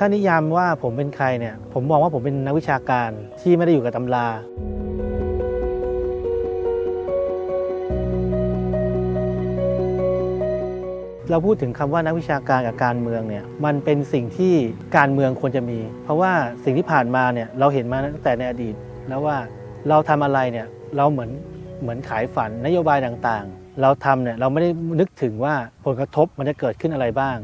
ถ้านิยามว่าผมเป็นใครเนี่ย ผมมองว่าผมเป็นนักวิชาการที่ไม่ได้อยู่กับตำราเราพูดถึงคำว่านักวิชาการกับการเมืองเนี่ยมันเป็นสิ่งที่การเมืองควรจะมี เพราะว่าสิ่งที่ผ่านมาเนี่ยเราเห็นมาตั้งแต่ในอดีต แล้วว่าเราทำอะไรเนี่ยเราเหมือนเหมือนขายฝันนโยบายต่างๆ เราทำเนี่ยเราไม่ได้นึกถึงว่าผลกระทบมันจะเกิดขึ้นอะไรบ้าง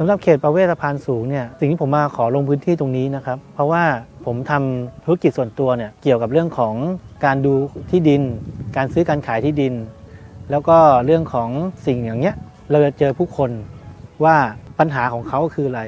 สำหรับเขตประเวศสะพานสูงเนี่ยสิ่งที่ผมมาขอลงพื้นที่ตรงนี้นะครับเพราะว่าผมทำธุรกิจส่วนตัวเนี่ยเกี่ยวกับเรื่องของการดูที่ดิน การซื้อการขายที่ดิน แล้วก็เรื่องของสิ่งอย่างเงี้ยเราจะเจอผู้คนว่าปัญหาของเขาคืออะไร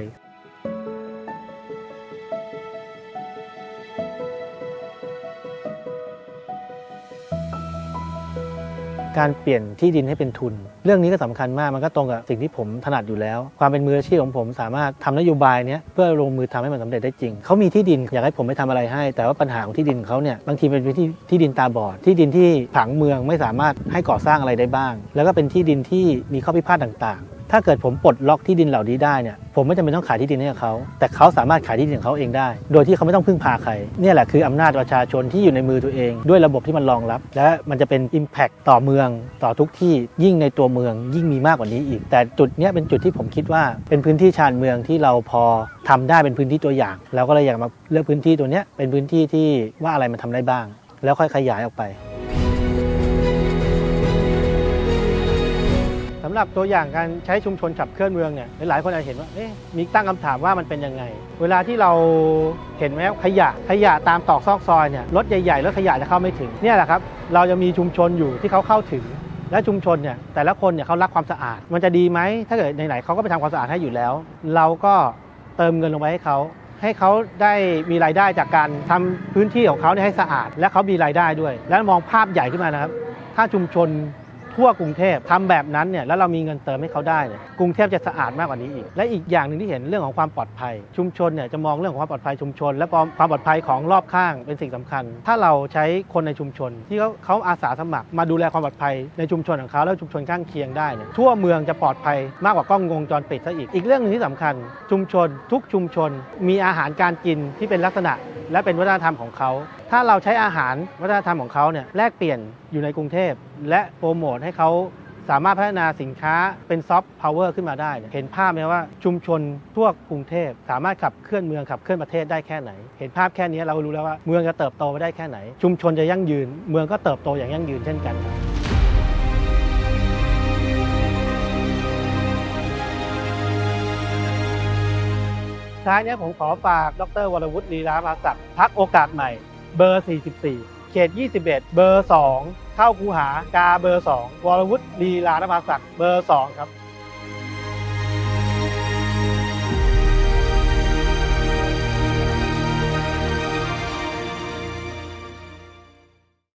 การเปลี่ยนที่ดินให้เป็นทุน เรื่องนี้ก็สำคัญมากมันก็ตรงกับสิ่งที่ผมถนัดอยู่แล้ว ความเป็นมืออาชีพของผมสามารถทำนโยบายเนี้ยเพื่อลงมือทำให้มันสำเร็จได้จริงเขามีที่ดินอยากให้ผมไปทำอะไรให้ แต่ว่าปัญหาของที่ดินเขาเนี่ยบางทีเป็นที่ที่ดินตาบอด ที่ดินที่ผังเมืองไม่สามารถให้ก่อสร้างอะไรได้บ้าง แล้วก็เป็นที่ดินที่มีข้อพิพาทต่าง ถ้าเกิดผมปลดล็อกที่ดินเหล่านี้ได้เนี่ยผมไม่จำเป็นต้องขายที่ดินให้กับเขาแต่เขาสามารถขายที่ดินของเขาเองได้ โดยที่เขาไม่ต้องพึ่งพาใครเนี่ยแหละคืออำนาจประชาชนที่อยู่ในมือตัวเอง ด้วยระบบที่มันรองรับ และมันจะเป็น Impact ต่อเมืองต่อทุกที่ยิ่งในตัวเมือง ยิ่งมีมากกว่านี้อีก แต่จุดเนี้ยเป็นจุดที่ผมคิดว่าเป็นพื้นที่ชานเมืองที่เราพอทำได้เป็นพื้นที่ตัวอย่างเราก็เลยอยากมาเลือกพื้นที่ตัวเนี้ยเป็นพื้นที่ที่ว่าอะไรมันทำได้บ้าง แล้วค่อยขยายออกไปำหรับตัวอย่างการใช้ชุมชนขับเคลื่อนเมืองเนี่ยหลายๆคนอาจจะเห็นว่าเอ๊ะมีตั้งคำถามว่ามันเป็นยังไง เวลาที่เราเห็นไหมขยะขยะตามตอกซอกซอยเนี่ยรถใหญ่ๆรถขยะจะเข้าไม่ถึงเนี่ยแหละครับเราจะมีชุมชนอยู่ที่เขาเข้าถึง และชุมชนเนี่ยแต่ละคนเนี่ยเขารักความสะอาด มันจะดีไหมถ้าเกิดไหนๆเขาก็ไปทำความสะอาดให้อยู่แล้ว เราก็เติมเงินลงไปให้เขาให้เขาได้มีรายได้จากการทำพื้นที่ของเขาเนี่ยให้สะอาด และเขามีรายได้ด้วย แล้วมองภาพใหญ่ขึ้นมานะครับ ถ้าชุมชน ทั่วกรุงเทพทำแบบนั้นเนี่ยแล้วเรามีเงินเติมให้เขาได้เนี่ยกรุงเทพจะสะอาดมากกว่านี้อีก และอีกอย่างหนึ่งที่เห็นเรื่องของความปลอดภัย ชุมชนเนี่ยจะมองเรื่องของความปลอดภัยชุมชน และความปลอดภัยของรอบข้างเป็นสิ่งสำคัญ ถ้าเราใช้คนในชุมชน ที่เขาเขาอาสาสมัคร มาดูแลความปลอดภัยในชุมชนของเขาแล้วชุมชนข้างเคียงได้เนี่ยทั่วเมืองจะปลอดภัยมากกว่ากล้องวงจรปิดซะอีกอีกเรื่องหนึงที่สำคัญ ชุมชนทุกชุมชน มีอาหารการกินที่เป็นลักษณะ และเป็นวัฒนธรรมของเขา ถ้าเราใช้อาหารวัฒนธรรมของเขาเนี่ยแลกเปลี่ยนอยู่ในกรุงเทพ และโปรโมทให้เขาสามารถพัฒนาสินค้าเป็นซอฟต์พาวเวอร์ขึ้นมาได้ เห็นภาพไหมว่าชุมชนทั่วกรุงเทพ สามารถขับเคลื่อนเมืองขับเคลื่อนประเทศได้แค่ไหน เห็นภาพแค่นี้เราก็รู้แล้วว่าเมืองจะเติบโตไปได้แค่ไหน ชุมชนจะยั่งยืน เมืองก็เติบโตอย่างยั่งยืนเช่นกัน ท้ายนี้ผมขอฝากดรวรวุฒิลีลาภาศักดิ์พักโอกาสใหม่ เบอร์ 44 เขต 21 เบอร์ 2 เข้าคูหากาเบอร์ 2 วรวุฒิลีลานภาศักดิ์เบอร์ 2 ครับ